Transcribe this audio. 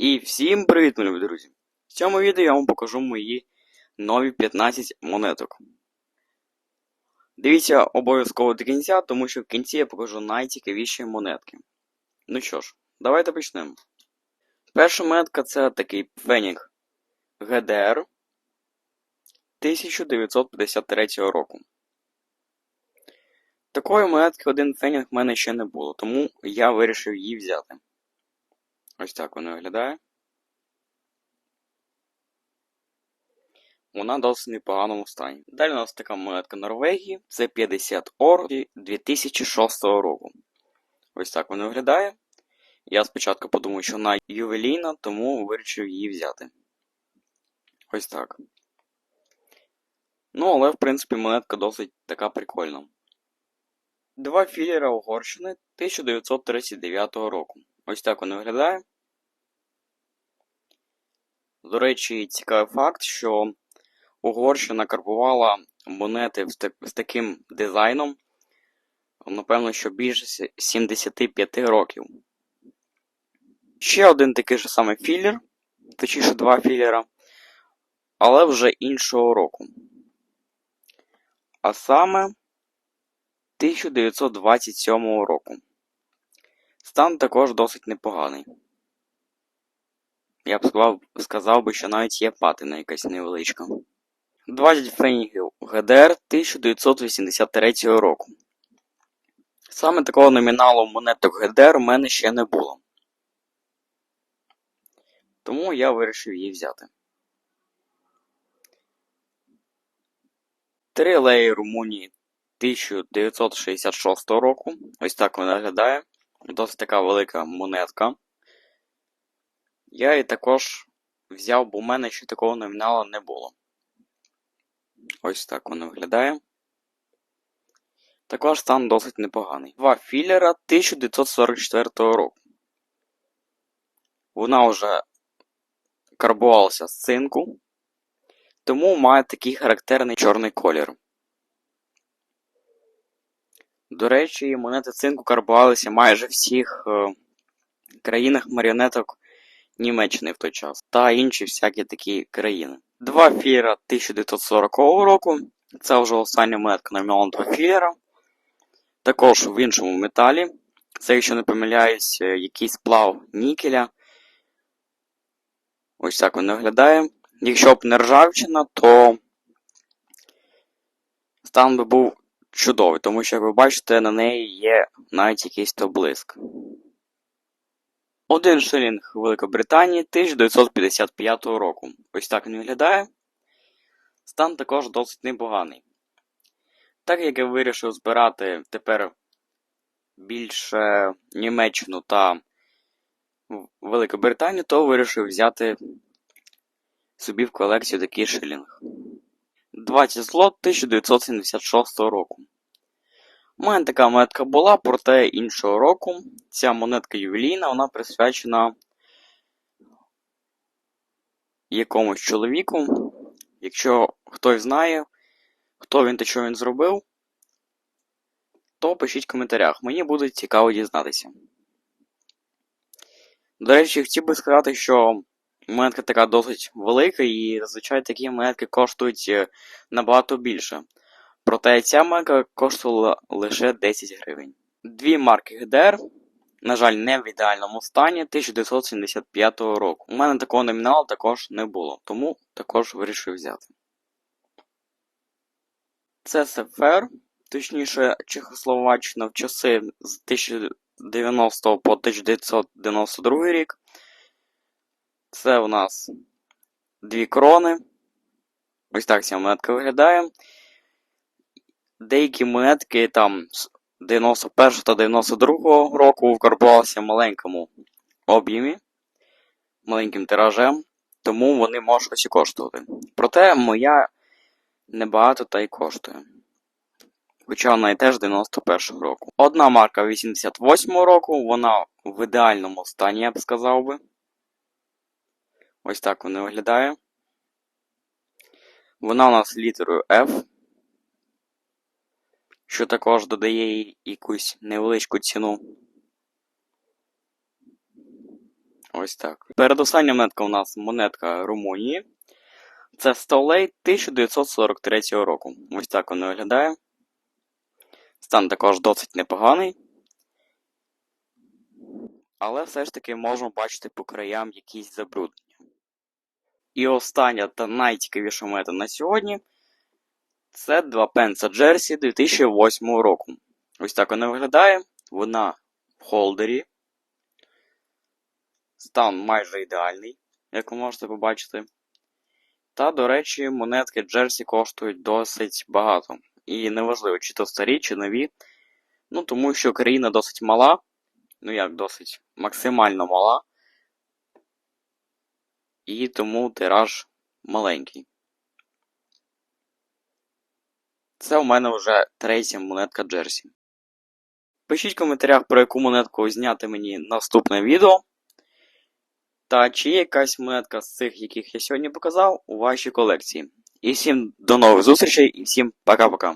І всім привіт, мої друзі! В цьому відео я вам покажу мої нові 15 монеток. Дивіться обов'язково до кінця, тому що в кінці я покажу найцікавіші монетки. Ну що ж, давайте почнемо. Перша монетка це такий Фенік ГДР 1953 року. Такої монетки один Фенінг в мене ще не було, тому я вирішив її взяти. Ось так вона виглядає. Вона досить непоганому стані. Далі у нас така монетка Норвегії. Це 50 ор 2006 року. Ось так вона виглядає. Я спочатку подумав, що вона ювелійна, тому вирішив її взяти. Ось так. Ну, але, в принципі, монетка досить така прикольна. Два філера Угорщини 1939 року. Ось так вона виглядає. До речі, цікавий факт, що Угорщина карбувала монети з, таким дизайном, напевно, що більше 75 років. Ще один такий же самий філер, точніше два філера, але вже іншого року. А саме 1927 року. Стан також досить непоганий. Я б сказав, сказав би, що навіть є патина якась невеличка. 20 фенігів ГДР 1983 року. Саме такого номіналу монеток ГДР у мене ще не було. Тому я вирішив її взяти. Три леї Румунії 1966 року. Ось так вона виглядає. Досить така велика монетка. Я її також взяв, бо у мене ще такого номіналу не було. Ось так воно виглядає. Також стан досить непоганий. Два філера 1944 року. Вона вже карбувалася з цинку, тому має такий характерний чорний колір. До речі, монети цинку карбувалися майже в всіх е, країнах маріонеток Німеччини в той час та інші всякі такі країни. Два філера 1940 року. Це вже остання монетка номіналом 2 філера. Також в іншому металі. Це, якщо не помиляюсь, е, якийсь сплав нікеля. Ось так він виглядає. Якщо б не ржавчина, то стан би був чудовий, тому що, як ви бачите, на неї є навіть якийсь то блиск. Один шилінг Великобританії 1955 року. Ось так він виглядає. Стан також досить непоганий. Так як я вирішив збирати тепер більше Німеччину та Великобританію, то вирішив взяти собі в колекцію такий шилінг. 20 злот 1976 року. У мене така монетка була, проте іншого року. Ця монетка ювелійна, вона присвячена якомусь чоловіку. Якщо хтось знає, хто він та що він зробив, то пишіть в коментарях. Мені буде цікаво дізнатися. До речі, хотів би сказати, що монетка така досить велика, і зазвичай такі монетки коштують е, набагато більше. Проте ця марка коштувала лише 10 гривень. Дві марки ГДР, на жаль, не в ідеальному стані 1975 року. У мене такого номіналу також не було, тому також вирішив взяти. Це Сефер, точніше, Чехословаччина в часи з 1090 по 1992 рік. Це у нас дві крони. Ось так ця монетка виглядає деякі монетки там з 91 та 92 року вкарбувалися в маленькому об'ємі, маленьким тиражем, тому вони можуть ось і коштувати. Проте моя небагато та й коштує. Хоча вона і теж 91 року. Одна марка 88 року, вона в ідеальному стані, я б сказав би. Ось так вона виглядає. Вона у нас літерою F що також додає їй якусь невеличку ціну. Ось так. Передостання монетка у нас монетка Румунії. Це Столей 1943 року. Ось так воно виглядає. Стан також досить непоганий. Але все ж таки можемо бачити по краям якісь забруднення. І остання та найцікавіша монета на сьогодні це 2 пенса Джерсі 2008 року. Ось так вона виглядає. Вона в холдері. Стан майже ідеальний, як ви можете побачити. Та, до речі, монетки Джерсі коштують досить багато. І неважливо, чи то старі, чи нові. Ну, тому що країна досить мала. Ну як досить максимально мала. І тому тираж маленький. Це у мене вже третя монетка Джерсі. Пишіть в коментарях, про яку монетку зняти мені наступне відео. Та чи є якась монетка з цих, яких я сьогодні показав, у вашій колекції. І всім до нових зустрічей і всім пока-пока.